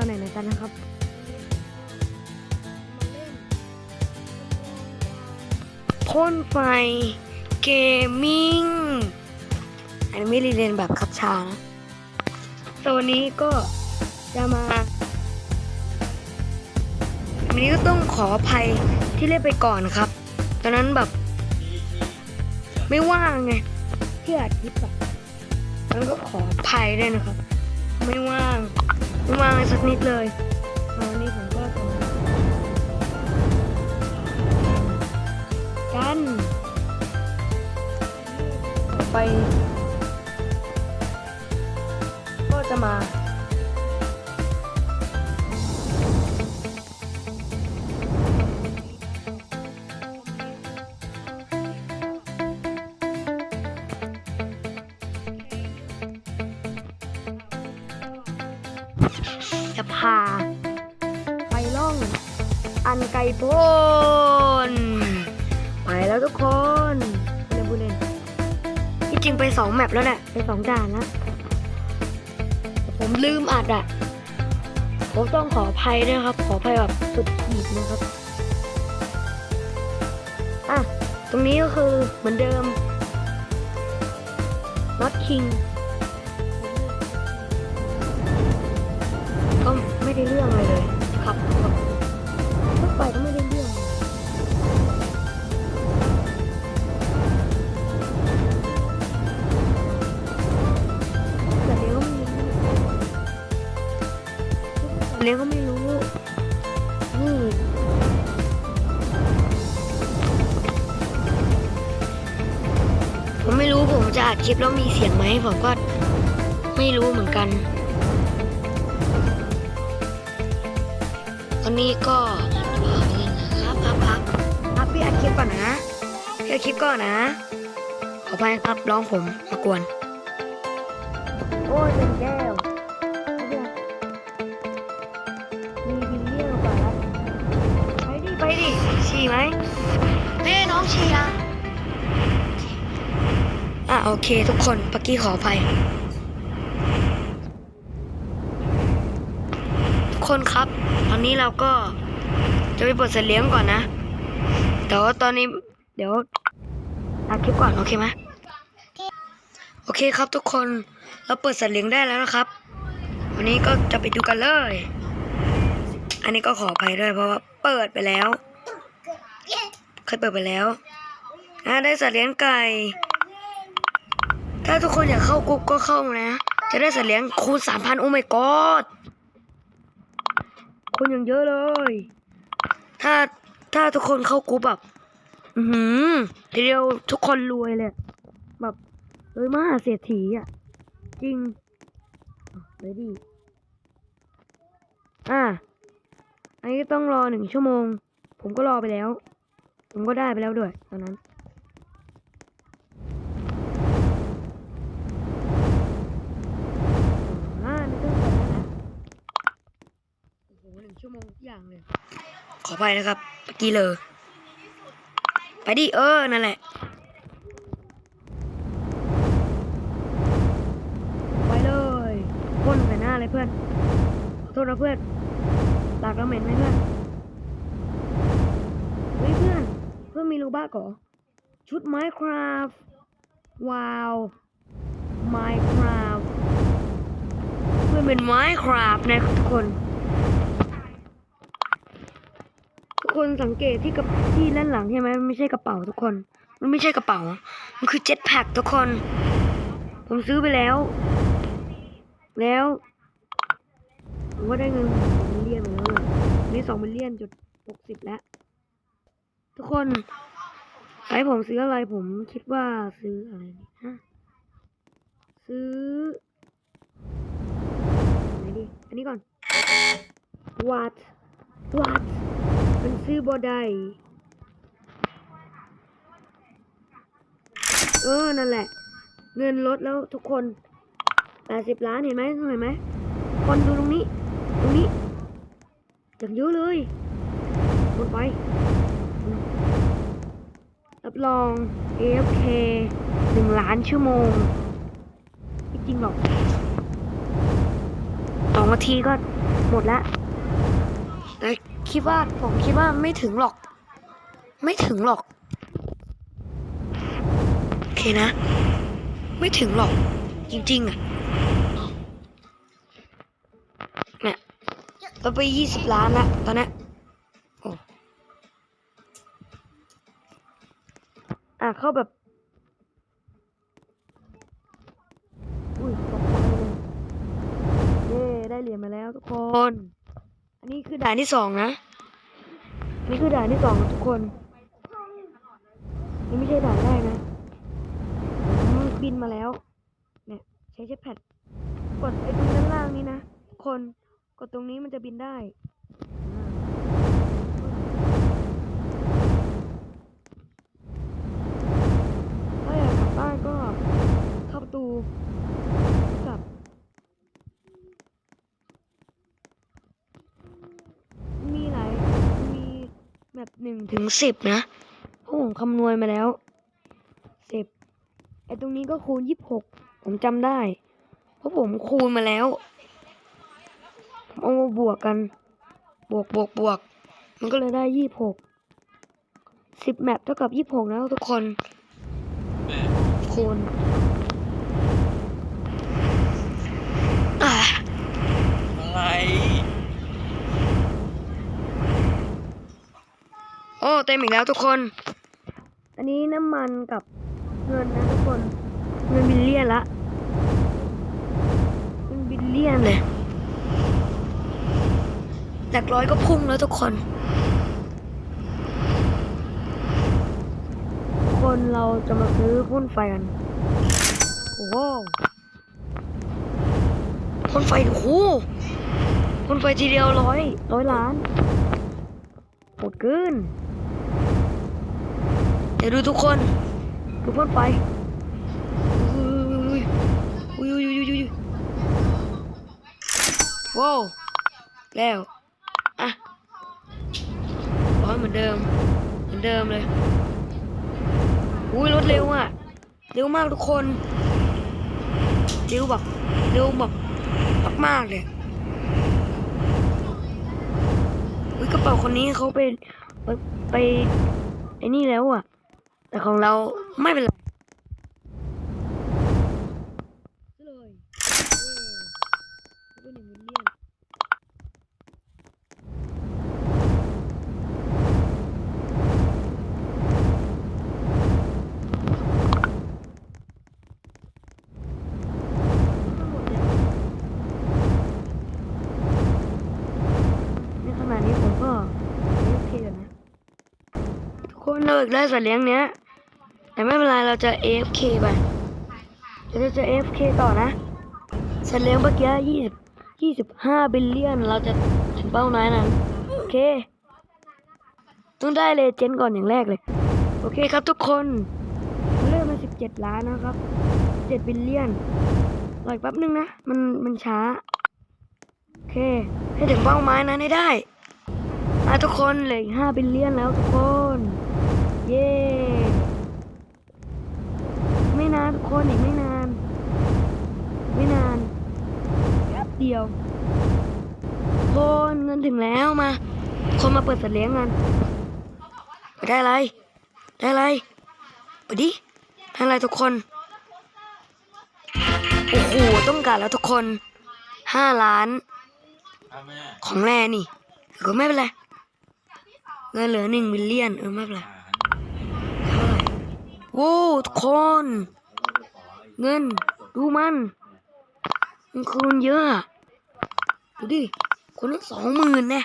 ตอนไหนนกันนะครับพ่นไฟเกมมิ่งอันนี้ไม่ได้เรียนแบบคับชานะตัวนี้ก็จะมาวันนี้ก็ต้องขออภัยที่เล่นไปก่อนนะครับ ตอนนั้นแบบไม่ว่างไงที่อัดคลิปอะมันก็ขออภัยด้วยนะครับ ไม่ว่าง ไม่ว่าสักนิดเลยวันนี้ผมก็จะมากันไป ก็จะมา แล้วแหละไปสองด่านแล้วแต่ผมลืมอัดอะ ผมต้องขออภัยด้วยครับ ขออภัยแบบสุดขีดนะครับอะตรงนี้ก็คือเหมือนเดิม Not King ก็ไม่ได้เรื่องเลย เลี้ยวก็ไม่รู้นี่ผมไม่รู้ผมจะอัดคลิปแล้วมีเสียงไหมผมก็ไม่รู้เหมือนกัน ตอนนี้ก็ครับครับครับครับพี่อัดคลิปก่อนนะพี่อัดคลิปก่อนนะ ขอไปครับร้องผมมากวน โอ้ยเป็นแก้ ฉี่ไหมเฮ้น้องฉี่อะอะโอเคทุกคนปักกี้ขออภัยทุกคนครับ ตอนนี้เราก็จะไปเปิดสัตว์เลี้ยงก่อนนะเดี๋ยวตอนนี้เดี๋ยวตัดคลิปก่อนโอเคไหมโอเคครับทุกคนเราเปิดสัตว์เลี้ยงได้แล้วนะครับ วันนี้ก็จะไปดูกันเลย อันนี้ก็ขออภัยด้วยเพราะว่าเปิดไปแล้ว เคยเปิดไปแล้วอะได้สัตว์เลี้ยงไก่ ถ้าทุกคนอยากเข้ากรุ๊ปก็เข้านะ จะได้สัตว์เลี้ยงคูณสามพันโอ้ my god คนอย่างเยอะเลย ถ้าถ้าทุกคนเข้ากรุ๊ปแบบอือหือทีเดียวทุกคนรวยเลย แบบเลยมหาเศรษฐีอะ จริงเลยดิอะอันนี้ต้องรอหนึ่งชั่วโมง ผมก็รอไปแล้ว ผมก็ได้ไปแล้วด้วยตอนนั้น อ่าไม่ต้องกดแล้วนะโอ้โหหนึ่งชั่วโมงทุกอย่างเลย ขอไปนะครับเมื่อกี้เลย ไปดิเออ นั่นแหละ ไปเลยพ่นใส่หน้าเลยเพื่อน ขอโทษนะเพื่อนตากแล้วเหม็นไหมเพื่อน เฮ้ยเพื่อนเพื่อน มีรูบ้าก่อชุด Minecraft ว้าว Minecraft เพื่อนเป็น Minecraft นะครับทุกคน ทุกคนสังเกตที่กับที่ด้านหลังใช่ไหมมันไม่ใช่กระเป๋าทุกคน มันไม่ใช่กระเป๋า มันคือเจ็ตแพ็คทุกคน ผมซื้อไปแล้ว แล้วผมก็ได้เงินสองมิลเลียนมาแล้วเลยนี่สองมิลเลียนจุดหกสิบแล้ว ทุกคนให้ผมซื้ออะไรผมคิดว่าซื้ออะไรดีฮะซื้อไหนดีอันนี้ก่อน what what มันซื้อบอได้เออ นั่นแหละ เงินลดแล้วทุกคนแปดสิบล้านเห็นไหมเห็นไหม คนดูตรงนี้ ตรงนี้อย่างเยอะเลยหมดไป รับรอง AFK หนึ่งล้านชั่วโมง ไม่จริงหรอกสองนาทีก็หมดแล้วแต่คิดว่าผมคิดว่าไม่ถึงหรอก ไม่ถึงหรอก โอเคนะ ไม่ถึงหรอก จริง ๆ อะเนี่ยเราไปยี่สิบล้านละตอนนี้ยโอ้ อะเข้าแบบอุ้ยตกเลยเย้ได้เหรียญมาแล้วทุกคน อันนี้คือด่านที่สองนะนี่คือด่านที่สองทุกคนนี่ไม่ใช่ด่านแรกนะบินมาแล้ว เนี่ย ใช้เจ็ตแพดกดไอ้ตรงด้านล่างนี้นะคนกดตรงนี้มันจะบินได้ อยากกลับบ้านก็เข้าประตูกลับมีหลายมีแบบหนึ่งถึงสิบนะเพราะผมคำนวณมาแล้วสิบไอ้ตรงนี้ก็คูณยี่สิบหกผมจำได้ เพราะผมคูณมาแล้วผมเอามาบวกกัน บวกบวกบวก มันก็เลยได้ยี่สิบหกสิบแมปเท่ากับยี่สิบหกนะทุกคนแม่ คูณอ่าอะไร โอ้เต็มอีกแล้วทุกคน อันนี้น้ำมันกับเงินนะทุกคน เงินบิลเลียนละเงินบิลเลียนเลยหลักร้อยก็พุ่งแล้วทุกคน ทุก คนเราจะมาซื้อพ่นไฟกัน โอ้โหพ่นไฟโอ้โหพ่นไฟทีเดียวร้อยร้อยล้านโหดเกินเดี๋ยวดูทุกคนดูพ่นไฟอุ้ยอุ้ยอุ้ยอุ้ยอุ้ยว้าวแล้วอะร้อยเหมือนเดิม เหมือนเดิมเลย อุ้ยรถเร็วอะ เร็วมากทุกคน เร็วแบบเร็วแบบมากๆเลยอุ้ยกระเป๋าคนนี้เขาไปไปไปไอ้นี่แล้วอะ แต่ของเราไม่เป็นไรเลยเย้เป็นหนึ่ง เราอยากได้สัตว์เลี้ยงเนี้ย แต่ไม่เป็นไรเราจะ AFK ไปเราจะ AFK ต่อนะสัตว์เลี้ยงเมื่อกี้ยี่สิบยี่สิบห้าบิลเลียน เราจะถึงเป้าหมายนั้นโอเค ต้องได้เลเจนด์ก่อนอย่างแรกเลย โอเคครับทุกคน เริ่มมาสิบเจ็ดล้านนะครับเจ็ดบิลเลียนรออีกแป๊บนึงนะ มันมันช้า โอเค ให้ถึงเป้าหมายนั้นให้ได้อะทุกคนเหลืออีกห้าบิลเลียนแล้วทุกคน เย้ไม่นานทุกคนอีกไม่นาน ไม่นานแป๊บเดียวคนเงินถึงแล้วมา คนมาเปิดสัตว์เลี้ยงกันไปได้อะไร ได้อะไรไปดิได้อะไรทุกคน โอ้โห ต้องการแล้วทุกคนห้าล้านครับแม่ของแร่นี่แต่ก็ไม่เป็นไร เงินเหลือหนึ่งมิลเลียน เออ ไม่เป็นไร โว้ทุกคน เงิน ดูมันมันคืนเยอะดูดิ คนละสองหมื่นแน่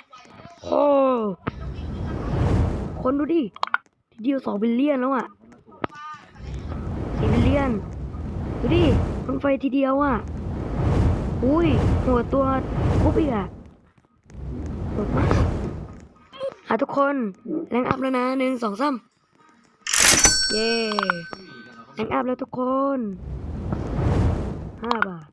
โอ้คนดูดิ ทีเดียวสองบิลเลียนแล้วอะสี่บิลเลียน ดูดิคนไฟทีเดียวอะ อุ้ย หัวตัวคุบอีกอะโหดมากอะทุกคน แรงอัพแล้วนะหนึ่งสองสาม เย้แรงอัพแล้วทุกคนห้าบาท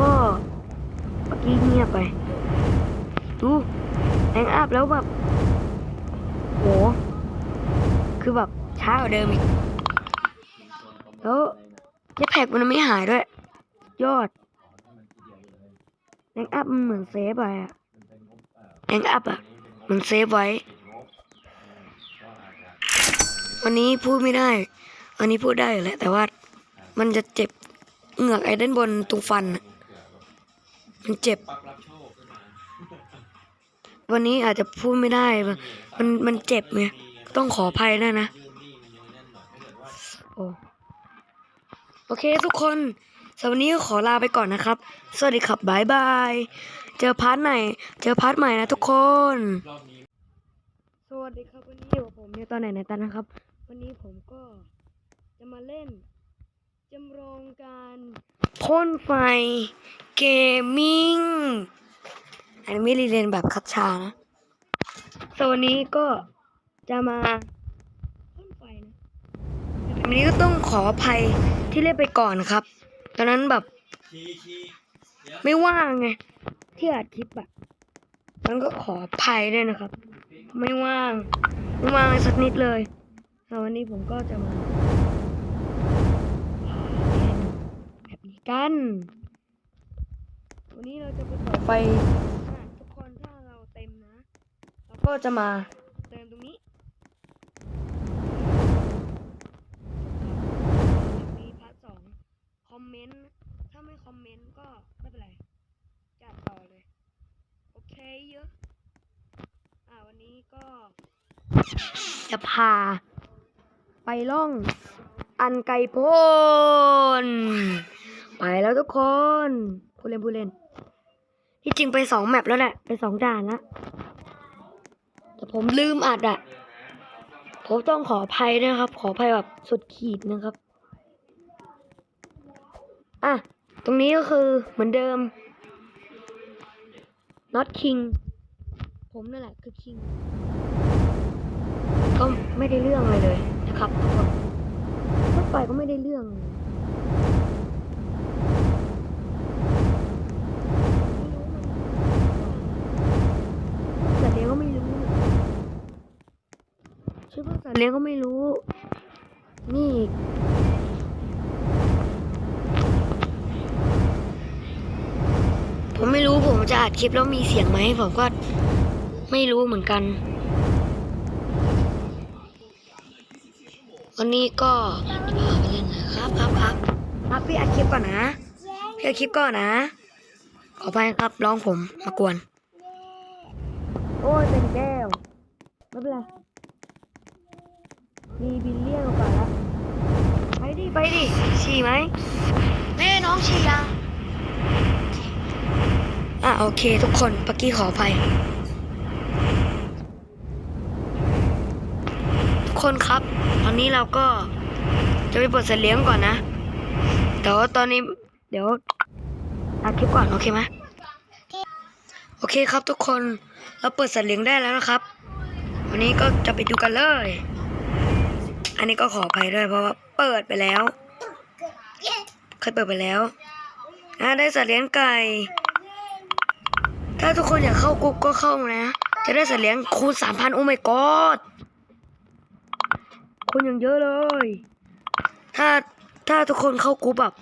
ก็เมื่อกี้เงียบไป ดูแองอัพแล้วแบบโหคือแบบช้ากว่าเดิมอีก แล้วเจ็ตแพ็กมันไม่หายด้วย ยอดแองอัพมันเหมือนเซฟไปอะแองอัพอะมันเซฟไว้ วันนี้พูดไม่ได้วันนี้พูดได้แหละ แต่ว่ามันจะเจ็บเหงือกไอ้ด้านบนตรงฟันน่ะ มันเจ็บ วันนี้อาจจะพูดไม่ได้ มันมันเจ็บไงต้องขออภัยด้วยนะโอ้โอเคทุกคนสำหรับวันนี้ขอลาไปก่อนนะครับ สวัสดีครับบายบาย เจอพาร์ทไหน เจอพาร์ทใหม่นะทุกคน สวัสดีครับวันนี้อยู่กับผมในตอนไหนในตอนนะครับ วันนี้ผมก็จะมาเล่น จำลองการพ่นไฟเกมมิ่ง อันนี้ไม่ได้เรียนแบบคัดชานะส่วนวันนี้ก็จะมาพ่นไฟนะแต่วันนี้ก็ต้องขออภัยที่เล่นไปก่อนครับ ตอนนั้นแบบคีคีเดี๋ยวไม่ว่างไง ที่อัดคลิปอะมันก็ขออภัยด้วยนะครับ ไม่ว่าง ไม่ว่างเลยสักนิดเลยแต่วันนี้ผมก็จะมา กัน วันนี้เราจะไปต่อไฟอะทุกคนถ้าเราเต็มนะเราก็จะมาเติมตรงนี้มีพาร์ทสองคอมเมนต์ ถ้าไม่คอมเมนต์ก็ไม่เป็นไร จัดต่อเลย โอเคเยอะอ่าวันนี้ก็ จะพา ไปล่อง อันไกลโพ้น ไปแล้วทุกคนผู้เล่นผู้เล่น ที่จริงไปสองแมปแล้วแหละ ไปสองด่านล้วแต่ผมลืมอัดอะผมต้องขออภัยด้วยนะครับ ขออภัยแบบสุดขีดนะครับ อะ ตรงนี้ก็คือเหมือนเดิม not king ผมนั่นแหละคือ king ก็ไม่ได้เรื่องเลยเลยนะครับทุกคนรถไฟก็ไม่ได้เรื่องเลย เลี้ยงก็ไม่รู้ นี่ผมไม่รู้ผมจะอัดคลิปแล้วมีเสียงไหมผมก็ไม่รู้เหมือนกัน วันนี้ก็พาไปเล่นนะครับครับครับครับพี่อัดคลิปก่อนนะพี่อัดคลิปก่อนนะ ขอไปครับร้องผมมากวน โอ้ยเป็นแก้วไม่เป็นไร มีบิลเลียนกว่าแล้วไปดิไปดิฉี่ไหมแม่น้องฉี่ยังอะโอเค ทุกคนปักกี้ขออภัยทุกคนครับ ตอนนี้เราก็จะไปเปิดสัตว์เลี้ยงก่อนนะแต่ว่าตอนนี้เดี๋ยวอัดคลิปก่อนโอเคไหมโอเคครับทุกคนเราเปิดสัตว์เลี้ยงได้แล้วนะครับ วันนี้ก็จะไปดูกันเลย อันนี้ก็ขออภัยด้วยเพราะว่าเปิดไปแล้ว เคยเปิดไปแล้วอะได้สัตว์เลี้ยงไก่ ถ้าทุกคนอยากเข้ากรุ๊ปก็เข้านะ จะได้สัตว์เลี้ยงคูณสามพันโอ้ my god คนอย่างเยอะเลย ถ้าถ้าทุกคนเข้ากรุ๊ปแบบ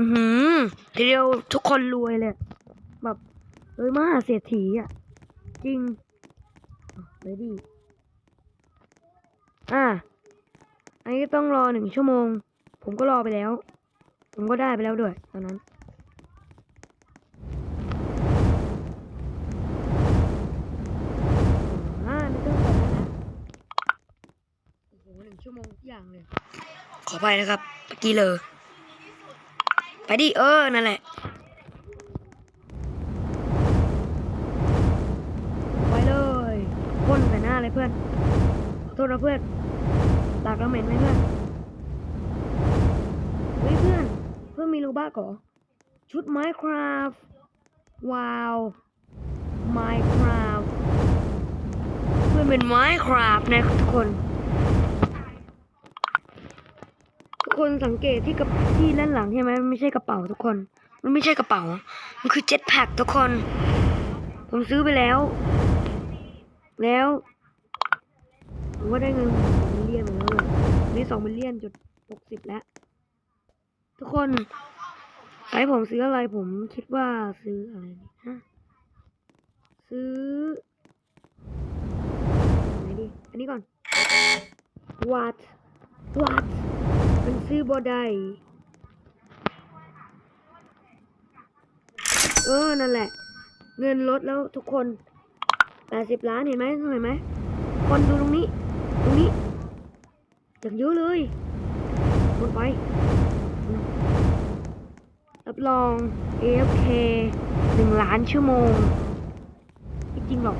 อือทีเดียวทุกคนรวยเลย แบบรวยมากเศรษฐีอะ จริงไปดิอะ อันนี้ต้องรอหนึ่งชั่วโมง ผมก็รอไปแล้ว ผมก็ได้ไปแล้วด้วยตอนนั้นอ่าไม่ต้องกดแล้วนะโอ้โหหนึ่งชั่วโมงอย่างเลย ขอไปนะครับเมื่อกี้เลย ไปดิเออ นั่นแหละไปเลยพ่นใส่หน้าเลยเพื่อนขอโทษนะเพื่อน ตากราเม็นไหมเพื่อนเฮ้ยเพื่อน เพื่อนมีรูบ้าก่อชุด Minecraft ว้าว Minecraft เพื่อนเป็น Minecraft นะทุกคน ทุกคนสังเกตที่กับที่ด้านหลังใช่ไหมไม่ใช่กระเป๋าทุกคน มันไม่ใช่กระเป๋า มันคือเจ็ตแพ็กทุกคน ผมซื้อไปแล้ว แล้วผมก็ได้เงิน นี่สองมิลเลียนจุดหกสิบแล้ว ทุกคนให้ผมซื้ออะไรผมคิดว่าซื้ออะไรดีฮะซื้อไหนดีอันนี้ก่อน what what มันซื้อบอได้เออ นั่นแหละ เงินลดแล้วทุกคนแปดสิบล้านเห็นไหมเห็นไหม คนดูตรงนี้ ตรงนี้ อย่างเยอะเลยหมดไปรับรอง AFK หนึ่งล้านชั่วโมง ไม่จริงหรอก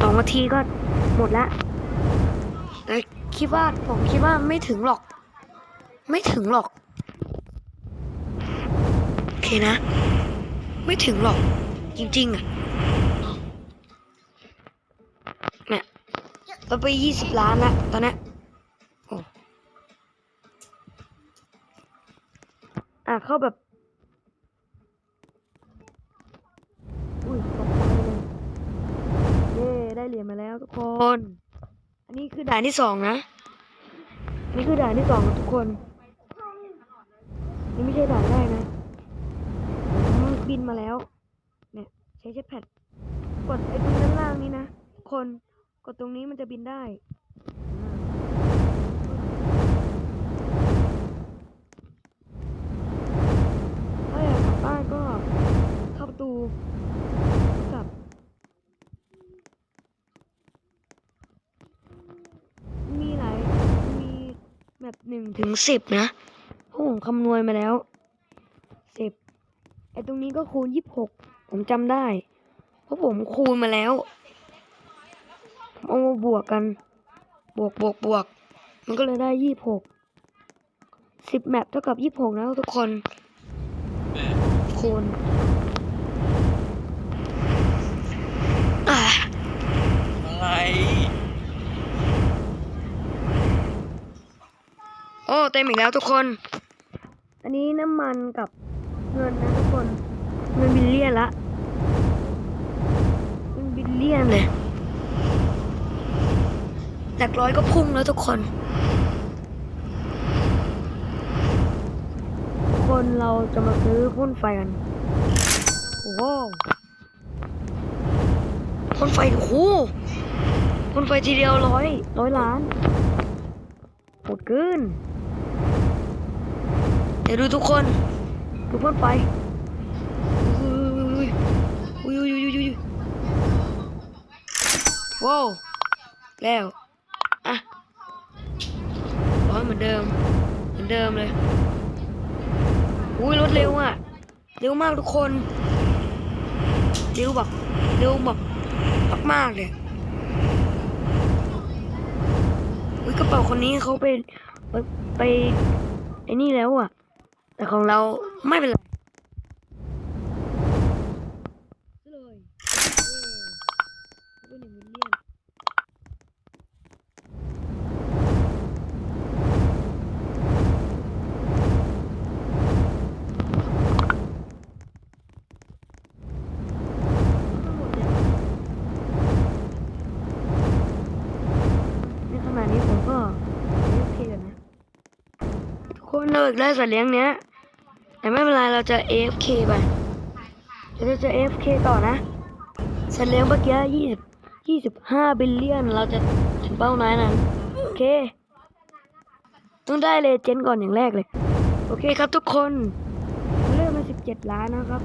สองนาทีก็หมดละแต่คิดว่าผมคิดว่าไม่ถึงหรอก ไม่ถึงหรอกโอเคนะ ไม่ถึงหรอกจริงๆอะ เนี่ย เราไปยี่สิบล้านละตอนนี้ยโอ้อะเข้าแบบ อุ้ยตกใจเลยเย้ได้เหรียญมาแล้วทุกคน อันนี้คือด่านที่สองนะ อันนี้คือด่านที่สองนะทุกคน นี่ไม่ใช่ด่านแรกนะบินมาแล้ว เนี่ยใช้เจ็ตแพดกดไอ้ตรงด้านล่างนี้นะ คน กดตรงนี้มันจะบินได้ถ้าอยากกลับบ้านก็เข้าประตูกลับมีหลายมีแบบหนึ่งถึงสิบนะเพราะผมคำนวณมาแล้วสิบไอตรงนี้ก็คูณยี่สิบหกผมจำได้ เพราะผมคูณมาแล้ว เอามาบวกกัน บวกบวกบวก มันก็เลยได้ยี่สิบหกสิบแมปเท่ากับยี่สิบหกนะทุกคนคูณอะอะไรโอ้เต็มอีกแล้วทุกคน อันนี้น้ำมันกับเงินนะทุกคน เงินบิลเลียนละเงินบิลเลียนเลย หลักร้อยก็พุ่งแล้วทุกคน คนเราจะมาซื้อพ่นไฟกันโอ้โหพ่นไฟโอ้โหพ่นไฟทีเดียวร้อยร้อยล้านโหดเกินเดี๋ยวดูทุกคนดูพ่นไฟว้าวแล้ว เหมือนเดิม เหมือนเดิมเลย อุ้ยรถเร็วอะ เร็วมากทุกคน เร็วแบบเร็วแบบมากๆเลย อุ้ยกระเป๋าคนนี้เขาไปไปไปไอ้นี่แล้วอะ แต่ของเราไม่เป็นไรเลย ทุกคนเราอยากได้สัตว์เลี้ยงเนี้ย แต่ไม่เป็นไรเราจะ AFK ไปเราจะจะ AFK ต่อนะสัตว์เลี้ยงเมื่อกี้ยี่สิบยี่สิบห้าบิลเลียน เราจะถึงเป้าหมายนั้นโอเค ต้องได้เลเจนด์ก่อนอย่างแรกเลย โอเคครับทุกคน เริ่มมาสิบเจ็ดล้านนะครับ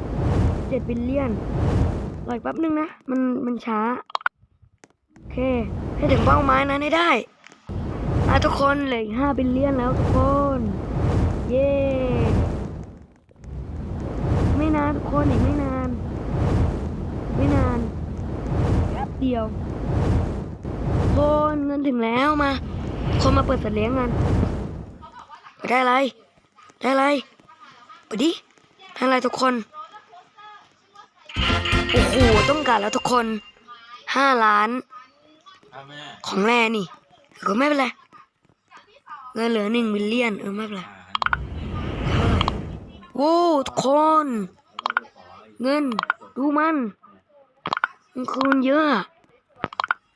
เจ็ดบิลเลียนรออีกแป๊บนึงนะ มันมันช้า โอเค ให้ถึงเป้าหมายนั้นให้ได้อะทุกคนเหลืออีกห้าบิลเลียนแล้วทุกคน เย้ ไม่นานทุกคนอีกไม่นาน ไม่นานแป๊บเดียวคนเงินถึงแล้วมา คนมาเปิดสัตว์เลี้ยงกัน ได้อะไร ได้อะไรไปดิได้อะไรทุกคน โอ้โห ต้องการแล้วทุกคน ห้าล้านครับแม่ของแร่นี่แต่ก็ไม่เป็นไร เงินเหลือหนึ่งมิลเลียน เออ ไม่เป็นไร ว้ทุกคน เงิน ดูมันมันคืนเยอะ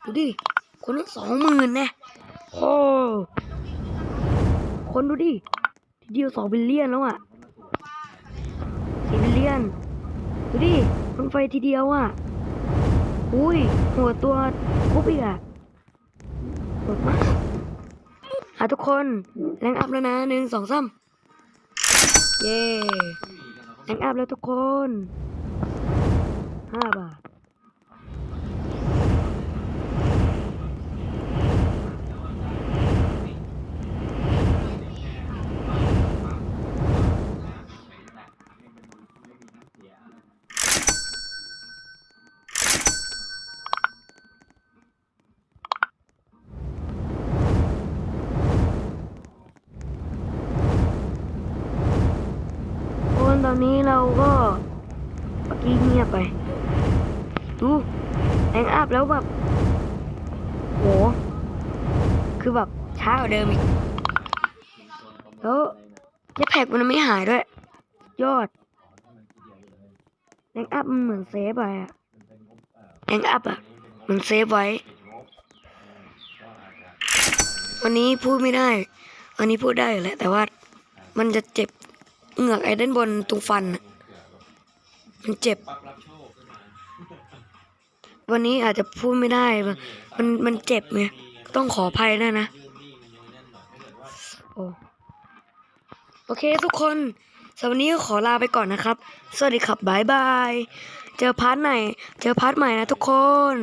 ดูดิ คนละสองหมื่นแน่โอ้คนดูดิ ทีเดียวสองบิลเลียนแล้วอะสี่บิลเลียน ดูดิมันไฟทีเดียวอะ อุ้ย หัวตัวคุบอีกอะโหดมากอะทุกคน แรงอัพแล้วนะหนึ่งสองสาม เย้แรงอัพแล้วทุกคนห้าบาท แรงอัพแล้วแบบโหคือแบบช้ากว่าเดิมอีก แล้วเจ็ตแพ็กมันไม่หายด้วย ยอดแรงอัพมันเหมือนเซฟไปอะแรงอัพอะมันเซฟไว้ วันนี้พูดไม่ได้ วันนี้พูดได้แหละแต่ว่ามันจะเจ็บเหงือกไอ้ด้านบนตรงฟัน มันเจ็บ วันนี้อาจจะพูดไม่ได้ มันมันเจ็บไงต้องขออภัยด้วยนะยื่นหนี้มันยังแน่นหน่อยถ้าเกิดว่าโอ้โอเคทุกคนสำหรับวันนี้ขอลาไปก่อนนะครับ สวัสดีครับบายบาย เจอพาร์ทไหน เจอพาร์ทใหม่นะทุกคน